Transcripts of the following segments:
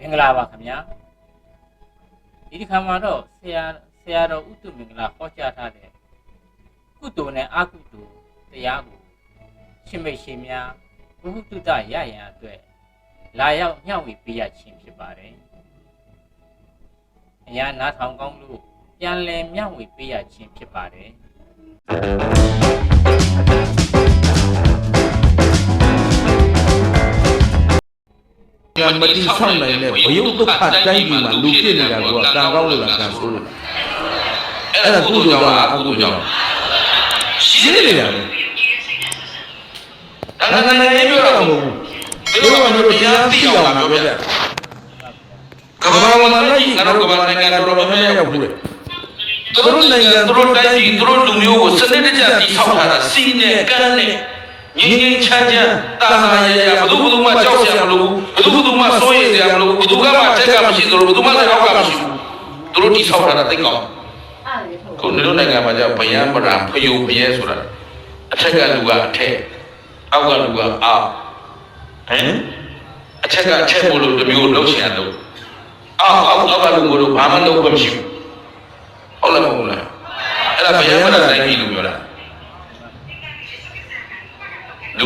မင်္ဂလာပါခင်ဗျာဒီဒီခါမှာတော့ဆရာဆရာတော်ဥတ္တမင်္ဂလာဟောကြားထားတဲ့ကုသိုလ်နဲ့အကုသိုလ်တရားကိုရှင်မိတ်ရှင်များဘုဟုတ္တရရန်အတွက်လာရောက်ညှောက်ဝေပေးရခြင်းဖြစ်ပါတယ်အရာနားထောင်ကောင်းလို့ပြန်လည်မျှဝေပေးရခြင်းဖြစ်ပါတယ် ကံမတိဆောက်နိုင်တဲ့ဘယုတ်ဒုက္ခတိုင်းပြည်မှာလူဖြစ်နေတာကကံကောင်းလို့လားကံဆိုးလို့လားအဲ့ဒါကုသိုလ်ကြောင့်အကုသိုလ်ကြောင့်ရှင်းနေတာလေဒါကလည်းပြောတာမဟုတ်ဘူးတို့ကမျိုးတရားသိအောင်ငါပြောပြကမ္ဘာမှာလိုက်ငါတို့ကမ္ဘာနိုင်ငံတော်တော်များများရောက်ဘူးလေသူတို့နိုင်ငံသူတို့တိုင်းပြည်သူတို့လူမျိုးကိုစနစ်တကျတည်ဆောက်ထားတာစီနဲ့ကမ်းနဲ့ ငင်းငင်းချမ်းချမ်းတာဟာရရဘယ်သူဘယ်သူမှကြောက်စရာမလိုဘူးဘယ်သူဘယ်သူမှစိုးရိမ်စရာမလိုဘူးဘယ်သူကမှတက်ကမရှိသလိုဘယ်သူမှလည်းအောက်ကမရှိဘူးသူတို့တည်ဆောက်ထားတာသိကောင်းခုနေတို့နိုင်ငံမှာကျဗယံပရာဖယုဘယဲဆိုတာအထက်ကလူကအထက်အောက်ကလူကအောက်ဟမ်အထက်ကအထက်မို့လို့တစ်မျိုးလှုပ်ရှင်လို့အောက်အောက်အောက်ကလူမျိုးတို့ဘာမှလုပ်ခွင့်မရှိဘူးဟုတ်လားမဟုတ်လားအဲ့ဒါဗယံပရာတိုင်းပြည်လို့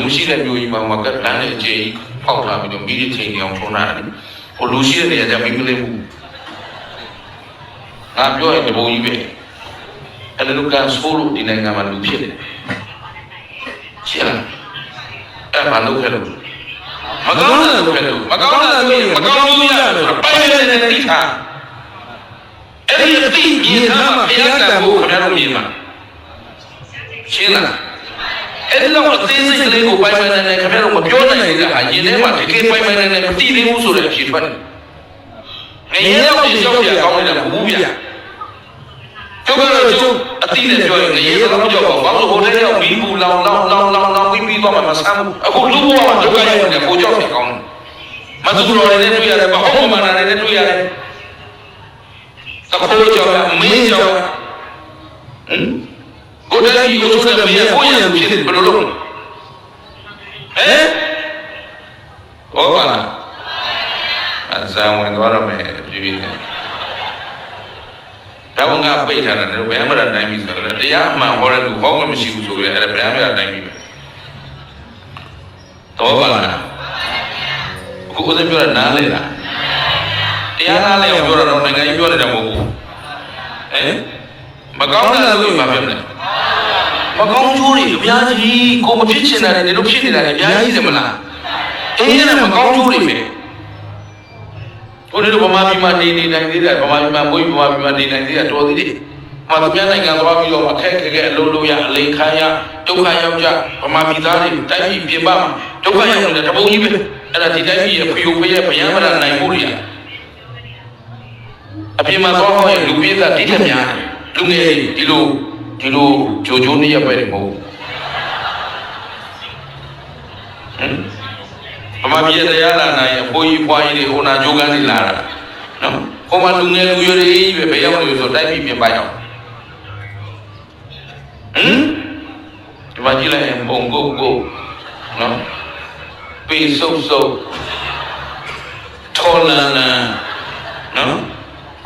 ပြောတာလူရှိတဲ့မျိုးကြီးမှာမကလမ်းနဲ့အခြေကြီးဖောက်ထားပြီးတော့မိဒီချိန်နေအောင်ထုံးထားတယ်ဟိုလူရှိတဲ့နေရာကျမိမလေးဘူးငါပြောရင်တဘုံကြီးပဲအဲ့လိုကဆိုးလို့ဒီနိုင်ငံမှာလူဖြစ်တယ်ရှင်းလားအဲ့ဘာလုပ်ခဲ့လို့မကောင်းတာလုပ်ခဲ့လို့မကောင်းတာလုပ်ရင်မကောင်းဘူးရတယ်ပိုင်နေနေတိထားအဲ့ဒီအတိမြင်ထားမှဘုရားတန်ဖို့ခင်ဗျားတို့မြင်မှာရှင်းလား အဲ့ဒီတော့အသေးစိတ်ကလေးကိုပိုင်ပိုင်နေနေခင်ဗျားတို့မပြောနိုင်သေးတာရင်ထဲမှာတကယ်ပိုင်ပိုင်နေနေမသိသေးဘူးဆိုတဲ့အဖြစ်ထွက်တယ်ငရေတော့ဒီကြောက်ရကောင်းနေတာမဟုတ်ဘူးဗျကျုပ်ကတော့ကျုပ်အတိနဲ့ပြောရင်ငရေတော့ကြောက်ပါဘာလို့ဟိုတည်းရောက်ပြီးဘူးလောင်လောင်လောင်လောင်လောင်ပြီးပြီးတော့မှမဆမ်းဘူးအခုလူဘဝမှာဒုက္ခရောက်နေကိုကြောက်နေကောင်းတယ်မသူတော်တွေနဲ့တွေ့ရတယ်ဘာဟုတ်မှန်တာတွေနဲ့တွေ့ရတယ်သခိုးကြောက်ရမင်းကြောက်ဟမ် ကိုတည်းကကိုဆိုတဲ့မြေကိုရံဖြစ်ဘယ်လိုလုပ်ဟမ်ဟုတ်ပါလားအဇံဝင်သွားတော့မယ်ပြည်ပြည်နဲ့တော့ငါပိတ်ထားတယ်ဘယ်မှမတိုင်းပြီဆိုတော့တရားမှန်ဟောတဲ့လူဟောမှမရှိဘူးဆိုရင်အဲ့ဒါဘယ်မှမတိုင်းပြီပဲတော့ပါလားအခုဦးဇင်းပြောတာနားလဲလားတရားနားလဲအောင်ပြောတာတော့နိုင်ငံကြီးပြောနေတာမဟုတ်ဘူးဟမ်မကောင်းတာလို့မှပြောတယ် မကောင်းကျိုးတွေအများကြီးကိုမဖြစ်ချင်တာတွေတို့ဖြစ်နေတာတွေအများကြီးတယ်မလားအေးအဲ့ဒါမကောင်းကျိုးတွေပဲဘုရားတို့ဗမာပြည်မှာနေနေနိုင်သေးတယ်ဗမာပြည်မှာမွေးဗမာပြည်မှာနေနိုင်သေးတယ်တော်သေးတယ်။မှာပြန်နိုင်ငံသွားပြီးတော့အခက်ခဲခဲအလုံးလုံးရအလိန်ခံရဒုက္ခရောက်ကြဗမာပြည်သားတွေတိုင်းပြည်ပြင်ပမှာဒုက္ခရောက်နေတဲ့တပုံကြီးပဲအဲ့ဒါဒီတိုင်းပြည်ရဲ့ဖျို့ဖျက်ဗျံမရနိုင်မှုတွေအပြင်မှာသွားဟောရင်လူပြေးတာတိထက်များတယ်လူငယ်ဒီလို ဒီလိုဂျိုဂျိုနေရပဲမဟုတ်ဘူးဟမ်ဗမာပြည်တရားလာနိုင်အဖိုးကြီးဖွားကြီးတွေဟိုနာဂျိုးကန်တွေလာတာနော်ဟိုမှာလူငယ်လူရွယ်တွေကြီးပဲဘယ်ရောက်လို့ဆိုတိုက်ပြီးပြင်ပါရောက်ဟမ်ဒီမှာကြည့်လိုက်ရင်ပုံကုတ်ကုတ်နော်ပေဆုပ်ဆုပ်ထောလန်လန်နော်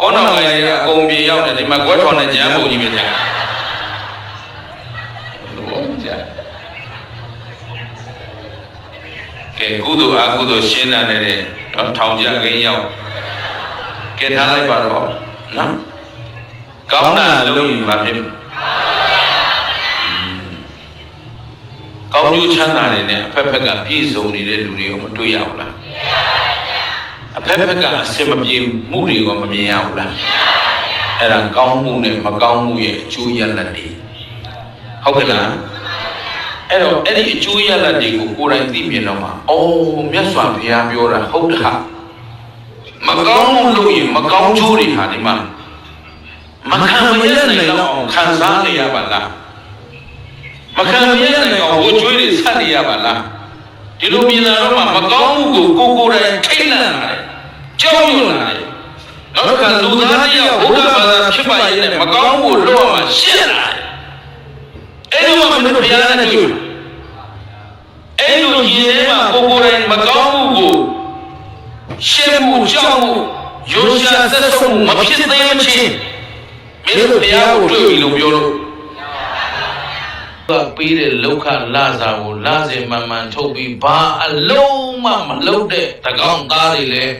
ကောတော်ငယ်တွေကအကုန်ပြေရောက်တယ်ဒီမှာကွဲထော်နဲ့ကြမ်းပုံကြီးပဲကြာဟုတ်ကြာ ကဲကုသိုလ်အကုသိုလ်ရှင်းတာနဲ့တော့ထောင်ကြခင်းရောက်ကဲထားလိုက်ပါတော့နော်ကောင်းတာလုပ်ရင်မဖြစ်ဘူးကောင်းကျိုးချမ်းသာတွေနဲ့အဖက်ဖက်ကပြည့်စုံနေတဲ့လူတွေကိုမတွေ့ရဘူးလားအဖက်ဖက်ကအစင်မပြေမှုတွေကိုမမြင်ရဘူးလားအဲ့ဒါကောင်းမှုနဲ့မကောင်းမှုရဲ့အကျိုးရလဒ်တွေဟုတ်ကဲ့လား အဲ့တော့အဲ့ဒီအကျိုးရလဒ်တွေကိုကိုယ်တိုင်သိမြင်တော့မှအော်မြတ်စွာဘုရားပြောတာဟုတ်တာမကောင်းမှုလို့ရင်မကောင်းကျိုးတွေဟာဒီမှာမခံမရနိုင်တော့အောင်ခံစားနေရပါလားမခံမရနိုင်အောင်ဝှကျွေးတွေဆက်နေရပါလားဒီလိုမြင်လာတော့မှမကောင်းမှုကိုကိုယ်ကိုယ်တိုင်ထိတ်လန့်လာတယ်ကြောက်ရွံ့လာတယ်နောက်တစ်ခါလူသားတယောက်ဘုရားဘာသာဖြစ်ပါရဲ့နဲ့မကောင်းမှုလို့မှရှင်းလာတယ် အဲ့ဒီမှာမင်းတို့ဘုရားနဲ့တွေ့အဲ့လိုရင်ထဲမှာကိုကိုယ်တိုင်မကောင်းမှုကိုရှင်းမှုကြောက်မှုရိုးရှာဆက်ဆုံးမှုမဖြစ်သေးမချင်းမင်းတို့ဘုရားကိုတွေ့ပြီလို့ပြောလို့ကပေးတဲ့လောက်ခလာစာကိုလာစဉ်မှန်မှန်ထုတ်ပြီးဘာအလုံးမှမလုပ်တဲ့တကောင်းသားတွေလည်း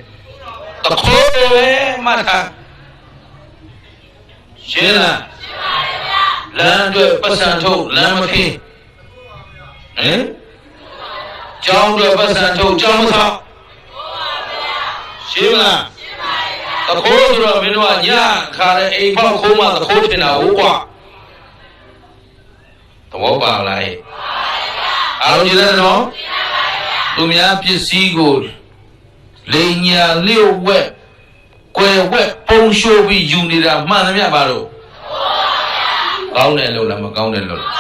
တခိုးတွေပဲမှတ်ထားရှင်းလား လမ်းအတွက်ပတ်စံထုတ်လမ်းမခင်းဟမ်ကျောင်းအတွက်ပတ်စံထုတ်ကျောင်းမဆောက်ရှင်းလားတခိုးဆိုတော့မင်းတို့ကညခါတဲ့အိမ်ဖောက်ခိုးမှတခိုးထင်တာဟုတ်ကွာသဘောပါလားဟဲ့အားလုံးကြည့်တယ်နော်သူများပစ္စည်းကိုလိန်ညာလျှို့ဝက်ကွယ်ဝက်ပုံရှိုးပြီးယူနေတာမှန်သမျှပါတော့ ကောင်းတယ်လို့လားမကောင်းတယ်လို့လား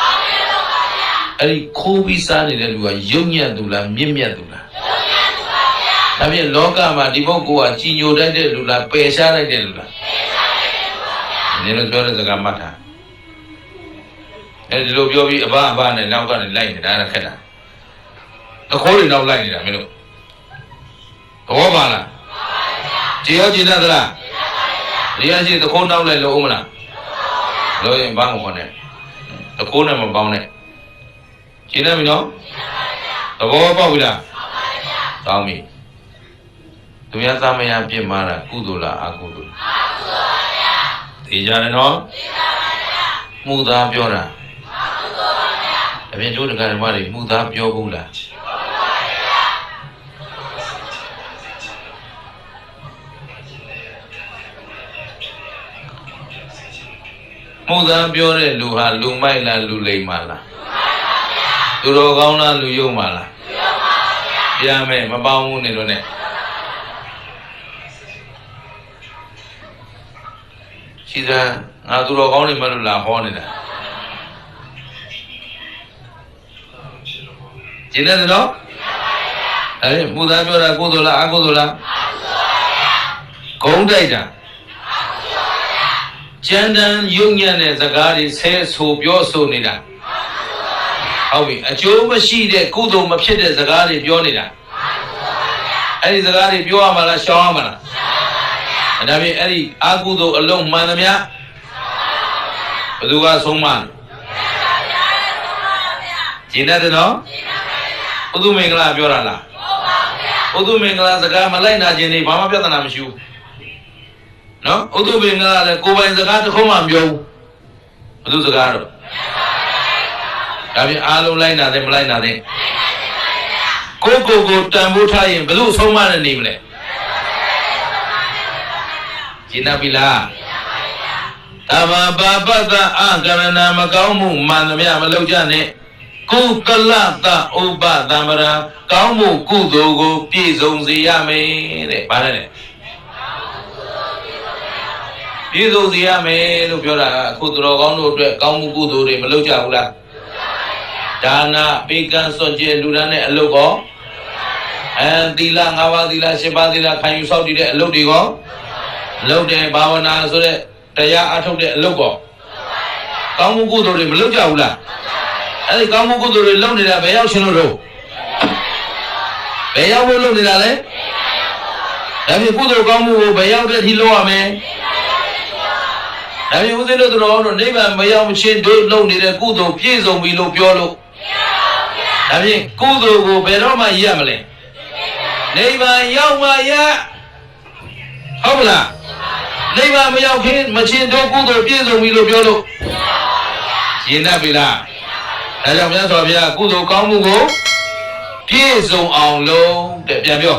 အဲ့ဒီခိုးပြီးစားနေတဲ့လူကယုံညံ့သူလားမြင့်မြတ်သူလားဒါဖြင့်လောကမှာဒီပုဂ္ဂိုလ်ကကြီးညိုတတ်တဲ့လူလားပယ်ရှားလိုက်တဲ့လူလားပယ်ရှားလိုက်တဲ့လူပါဗျာဒီလိုပြောတဲ့စကားမှတ်ထားအဲဒီလိုပြောပြီးအဘအဘနဲ့နောက်ကနေလိုက်နေတာအဲ့ဒါခက်တာအခိုးတွေနောက်လိုက်နေတာမင်းတို့သဘောပါလားကြည်ရောကြည်တတ်သလားကြည်ပါဗျာဒီအရှိသခိုးနောက်လိုက်လို့ဦးမလား လို့ရင်ဘာမှမခေါ်နဲ့သခိုးနဲ့မပေါင်းနဲ့ကြည်တတ်ပြီနော်သဘောပေါက်ပြီလားကောင်းပြီသူများသမယပြစ်မှားတာကုသိုလ်လားအကုသိုလ်လားအကုသိုလ်ပါဗျာသိကြတယ်နော်သိပါပါဗျာမှုသားပြောတာအကုသိုလ်ပါဗျာအပြင်တို့တက္ကရာတွေမှုသားပြောဘူးလား မှုသားပြောတဲ့လူဟာလူမိုက်လားလူလိမ်ပါလားလူတော်ကောင်းလားလူယုံပါလားလူယုံပါဗျာပြမယ်မပေါင်းဘူးနေလို့ ਨੇ ရှိသန်းငါသူတော်ကောင်းနေမလို့လာဟောနေတာကျင်းတယ်နော်အဲ့မူသားပြောတာကုသိုလ်လားအကုသိုလ်လားဂုံးတိုက်တာ ကျန်တန်ယုံညံ့တဲ့စကားတွေဆဲဆိုပြောဆိုနေတာဟုတ်ပြီအကျိုးမရှိတဲ့ကုသိုလ်မဖြစ်တဲ့စကားတွေပြောနေတာအဲ့ဒီစကားတွေပြောရမှာလားရှောင်ရမှာလားဒါဖြင့်အဲ့ဒီအာကုသိုလ်အလုံးမှန်သမျှဘယ်သူကဆုံးမလဲကျင်းတယ်နော်ဘုသူမင်္ဂလာပြောတာလားဘုသူမင်္ဂလာစကားမလိုက်နာခြင်းနေဘာမှပြဿနာမရှိဘူး နော်ဘုသူမင်္ဂလာလည်းကိုယ်ပိုင်စကားတစ်ခုမှမပြောဘူးဘုသူစကားတော့ဒါဖြင့်အားလုံးလိုက်နာတယ်မလိုက်နာတယ်ကိုယ့်ကိုယ်ကိုတန်ဖိုးထားရင်ဘယ်သူဆုံးမနဲ့နေမလဲကျင်းပြီလားတဘာဘာပတ္တအကရဏမကောင်းမှုမှန်သမျှမလုပ်ကြနဲ့ကုကလတဥပသံဗရာကောင်းမှုကုသိုလ်ကို ပြည့်စုံစေရမယ်တဲ့ဗါတယ် ပြည့်စုံစေရမယ်လို့ပြောတာအခုသူတော်ကောင်းတို့အတွက်ကောင်းမှုကုသိုလ်တွေမလုပ်ကြဘူးလားဒါနာပေကံစွန့်ကြဲလူဒန်းတဲ့အလုပ်ကောအဲသီလ၅ပါးသီလ၈ပါးသီလခံယူဆောက်တည်တဲ့အလုပ်တွေကောလုပ်တယ်ဘာဝနာဆိုတဲ့တရားအထုတ်တဲ့အလုပ်ကောကောင်းမှုကုသိုလ်တွေမလုပ်ကြဘူးလားအဲ့ဒီကောင်းမှုကုသိုလ်တွေလုပ်နေတာဘယ်ရောက်ရှင်လို့တော့ဘယ်ရောက်ဖို့လုပ်နေတာလဲဒါဖြင့်ကုသိုလ်ကောင်းမှုကိုဘယ်ရောက်တဲ့အထိလုပ်ရမလဲ ဒါဖြင့်ဦးဇင်းတို့တော်တို့နိဗ္ဗာန်မရောက်မချင်းတို့လုပ်နေတဲ့ကုသိုလ်ပြည့်စုံပြီလို့ပြောလို့ဒါဖြင့်ကုသိုလ်ကိုဘယ်တော့မှရမလဲနိဗ္ဗာန်ရောက်မှရဟုတ်မလားနိဗ္ဗာန်မရောက်ခင်မချင်းတို့ကုသိုလ်ပြည့်စုံပြီလို့ပြောလို့ရင်တတ်ပြီလားဒါကြောင့်မြတ်စွာဘုရားကုသိုလ်ကောင်းမှုကိုပြည့်စုံအောင်လုပ်တဲ့ပြန်ပြော